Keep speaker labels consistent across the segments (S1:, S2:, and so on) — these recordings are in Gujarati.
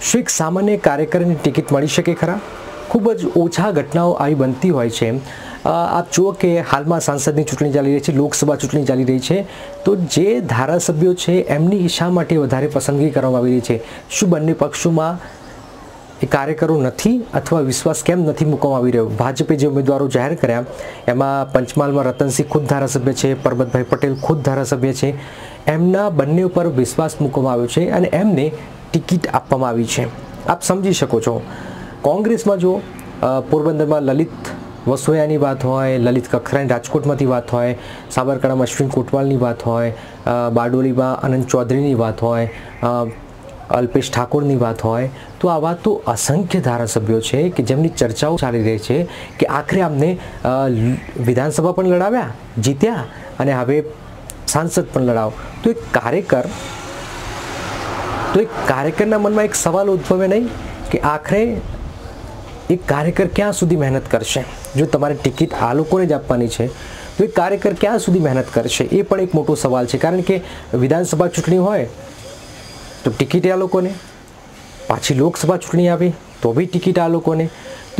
S1: શું એક સામાન્ય કાર્યકરની ટિકિટ મળી શકે ખરા? ખૂબ જ ઓછા ઘટનાઓ આવી બનતી હોય છે. આપ જુઓ કે હાલમાં સાંસદની ચૂંટણી ચાલી રહી છે, લોકસભા ચૂંટણી ચાલી રહી છે. તો જે ધારાસભ્યો છે, એમની શા માટે વધારે પસંદગી કરવામાં આવી રહી છે? શું બંને પક્ષોમાં એ કાર્યકરો નથી અથવા વિશ્વાસ કેમ નથી મૂકવામાં આવી રહ્યો? ભાજપે જે ઉમેદવારો જાહેર કર્યા, એમાં પંચમહાલમાં રતનસિંહ ખુદ ધારાસભ્ય છે, પરબતભાઈ પટેલ ખુદ ધારાસભ્ય છે. એમના બંને ઉપર વિશ્વાસ મૂકવામાં આવ્યો છે અને એમને ટિકિટ આપવામાં આવી છે. આપ સમજી શકો છો. કોંગ્રેસમાં જો પોરબંદરમાં લલિત વસોયાની વાત હોય, લલિત કખરાની રાજકોટમાંથી વાત હોય, સાબરકાંઠામાં અશ્વિન કોટવાલની વાત હોય બારડોલીમાં અનંત ચૌધરીની વાત હોય અલ્પેશ ઠાકોરની વાત હોય, તો આવા તો અસંખ્ય ધારાસભ્યો છે કે જેમની ચર્ચાઓ ચાલી રહી છે કે આખરે આમને વિધાનસભા પણ લડાવ્યા, જીત્યા અને હવે સાંસદ પણ લડાવ. તો એક કાર્યકર તો એક કાર્યકરના મનમાં એક સવાલ ઉદ્ભવે નહીં કે આખરે એક કાર્યકર ક્યાં સુધી મહેનત કરશે? જો તમારે ટિકિટ આ લોકોને જ આપવાની છે, તો એ કાર્યકર ક્યાં સુધી મહેનત કરશે? એ પણ એક મોટો સવાલ છે. કારણ કે વિધાનસભા ચૂંટણી હોય, તો ટિકિટ આ લોકોને. પાછી લોકસભા ચૂંટણી આવે, તો બી ટિકિટ આ લોકોને.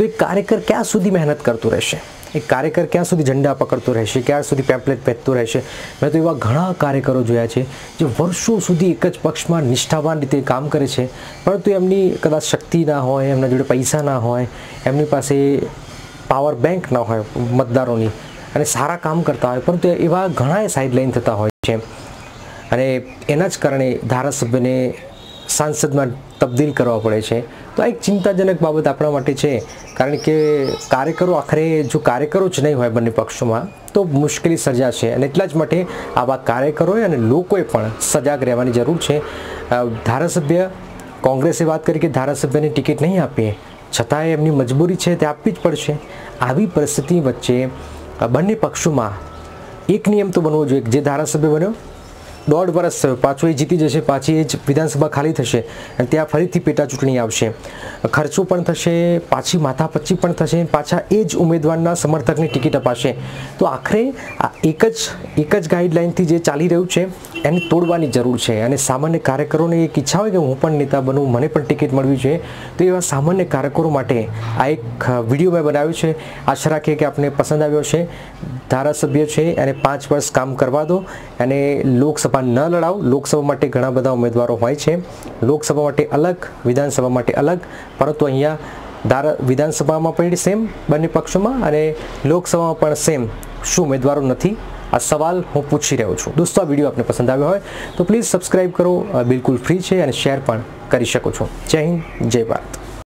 S1: તો એ કાર્યકર ક્યાં સુધી મહેનત કરતો રહેશે? એ કાર્યકર ક્યાં સુધી ઝંડા પકડતો રહેશે? ક્યાં સુધી પેમ્પલેટ પહેરતો રહેશે? મેં તો એવા ઘણા કાર્યકરો જોયા છે, જે વર્ષો સુધી એક જ પક્ષમાં નિષ્ઠાવાન રીતે કામ કરે છે, પરંતુ એમની કદાચ શક્તિ ના હોય, એમના જોડે પૈસા ના હોય, એમની પાસે પાવર બેંક ના હોય મતદારોની, અને સારા કામ કરતા હોય, પરંતુ એવા ઘણા સાઇડલાઇન થતા હોય છે. અને એના જ કારણે ધારાસભ્યને સાંસદમાં તબદીલ કરવા પડે છે. તો આ એક ચિંતાજનક બાબત આપણા માટે છે. કારણ કે કાર્યકરો આખરે જો કાર્યકરો જ નહીં હોય બંને પક્ષોમાં, તો મુશ્કેલી સર્જાશે. અને એટલા જ માટે આવા કાર્યકરોએ અને લોકોએ પણ સજાગ રહેવાની જરૂર છે. ધારાસભ્ય, કોંગ્રેસે વાત કરી કે ધારાસભ્યની ટિકિટ નહીં આપીએ. છતાંય એમની મજબૂરી છે તે આપવી જ પડશે. આવી પરિસ્થિતિ વચ્ચે બંને પક્ષોમાં એક નિયમ તો બનવો જોઈએ જે ધારાસભ્ય બન્યો દોઢ વર્ષ થયો પાછો એ જીતી જશે, પાછી એ જ વિધાનસભા ખાલી થશે અને ત્યાં ફરીથી પેટા ચૂંટણી આવશે. ખર્ચો પણ થશે, પાછી માથાપચ્ચી પણ થશે, પાછા એ જ ઉમેદવારના સમર્થકની ટિકિટ અપાશે. તો આખરે આ એક જ એક જ ગાઈડલાઇનથી જે ચાલી રહ્યું છે, એને તોડવાની જરૂર છે. અને સામાન્ય કાર્યકરોને એક ઈચ્છા હોય કે હું પણ નેતા બનવું મને પણ ટિકિટ મળવી છે, તો એવા સામાન્ય કાર્યકરો માટે આ એક વીડિયો મેં બનાવ્યો છે. આશા રાખીએ કે આપને પસંદ આવ્યો છે ધારાસભ્ય છે અને પાંચ વર્ષ કામ કરવા દો અને લોકસભા ન લડાવ. લોકસભા માટે ઘણા બધા ઉમેદવારો હોય છે. લોકસભા માટે અલગ, વિધાનસભા માટે અલગ. પરંતુ અહીંયા ધારા, વિધાનસભામાં પણ સેમ બંને પક્ષોમાં અને લોકસભામાં પણ સેમ શું ઉમેદવારો નથી? આ સવાલ હું પૂછી રહ્યો છું. દોસ્તો, આ વીડિયો આપને પસંદ આવ્યો હોય તો પ્લીઝ સબસ્ક્રાઈબ કરો. બિલકુલ ફ્રી છે અને શેર પણ કરી શકો છો. જય હિન્દ, જય ભારત.